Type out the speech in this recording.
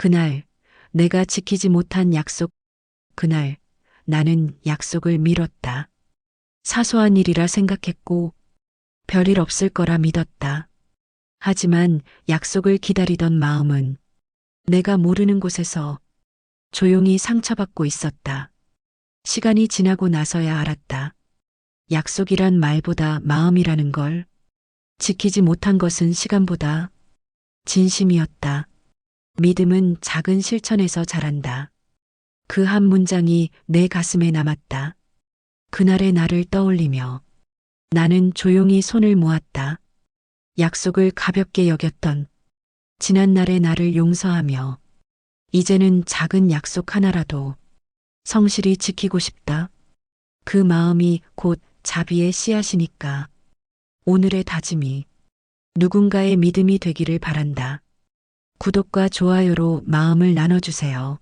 그날 내가 지키지 못한 약속, 그날 나는 약속을 미뤘다. 사소한 일이라 생각했고 별일 없을 거라 믿었다. 하지만 약속을 기다리던 마음은 내가 모르는 곳에서 조용히 상처받고 있었다. 시간이 지나고 나서야 알았다. 약속이란 말보다 마음이라는 걸 지키지 못한 것은 시간보다 진심이었다. 믿음은 작은 실천에서 자란다. 그 한 문장이 내 가슴에 남았다. 그날의 나를 떠올리며 나는 조용히 손을 모았다. 약속을 가볍게 여겼던 지난 날의 나를 용서하며 이제는 작은 약속 하나라도 성실히 지키고 싶다. 그 마음이 곧 자비의 씨앗이니까 오늘의 다짐이 누군가의 믿음이 되기를 바란다. 구독과 좋아요로 마음을 나눠주세요.